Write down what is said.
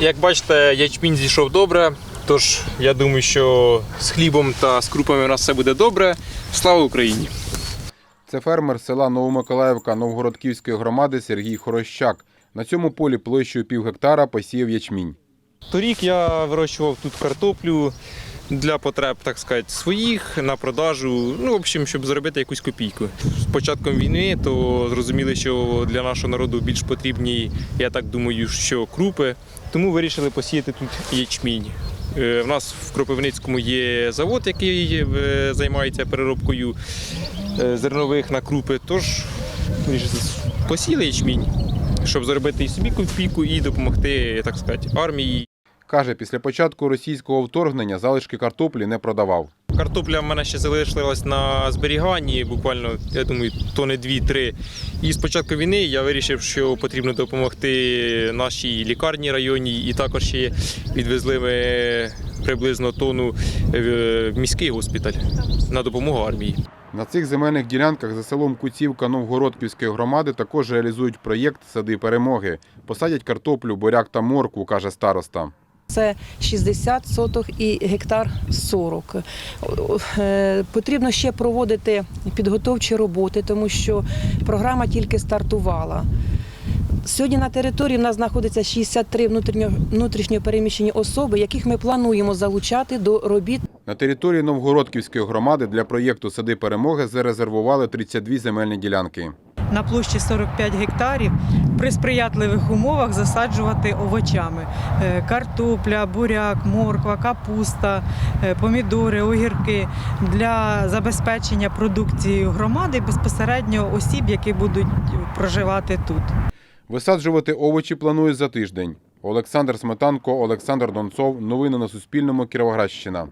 Як бачите, ячмінь зійшов добре. Тож я думаю, що з хлібом та з крупами у нас все буде добре. Слава Україні! Це фермер села Новомиколаївка Новгородківської громади Сергій Хорощак. На цьому полі площею пів гектара посіяв ячмінь. Торік я вирощував тут картоплю для потреб, так сказати, своїх на продажу. Ну, в общем, щоб заробити якусь копійку. З початком війни то зрозуміли, що для нашого народу більш потрібні, я так думаю, що крупи. Тому вирішили посіяти тут ячмінь. Е, В нас в Кропивницькому є завод, який е, займається переробкою е, зернових на крупи. Тож посіяли ячмінь, щоб заробити і собі копійку, і допомогти, так сказати, армії. Каже, після початку російського вторгнення залишки картоплі не продавав. Картопля в мене ще залишилась на зберіганні, буквально, я думаю, тони 2-3. І з початку війни я вирішив, що потрібно допомогти нашій лікарні районній, і також ще відвезли ми приблизно тонну в міський госпіталь на допомогу армії. На цих земельних ділянках за селом Куцівка Новгородківської громади також реалізують проєкт Сади перемоги. Посадять картоплю, буряк та моркву, каже староста. Це 60 соток і гектар 40. Е, Потрібно ще проводити підготовчі роботи, тому що програма тільки стартувала. Сьогодні на території в нас знаходиться 63 внутрішньо, переміщені особи, яких ми плануємо залучати до робіт На території Новгородківської громади для проєкту Сади перемоги зарезервували 32 земельні ділянки. На площі 45 гектарів при сприятливих умовах засаджувати овочами: Е, картопля, буряк, морква, капуста, е, помідори, огірки для забезпечення продукцією громади безпосередньо осіб, які будуть проживати тут. Висаджувати овочі планують за тиждень. Олександр Сметанко, Олександр Донцов. Новини на Суспільному. Кіровоградщина.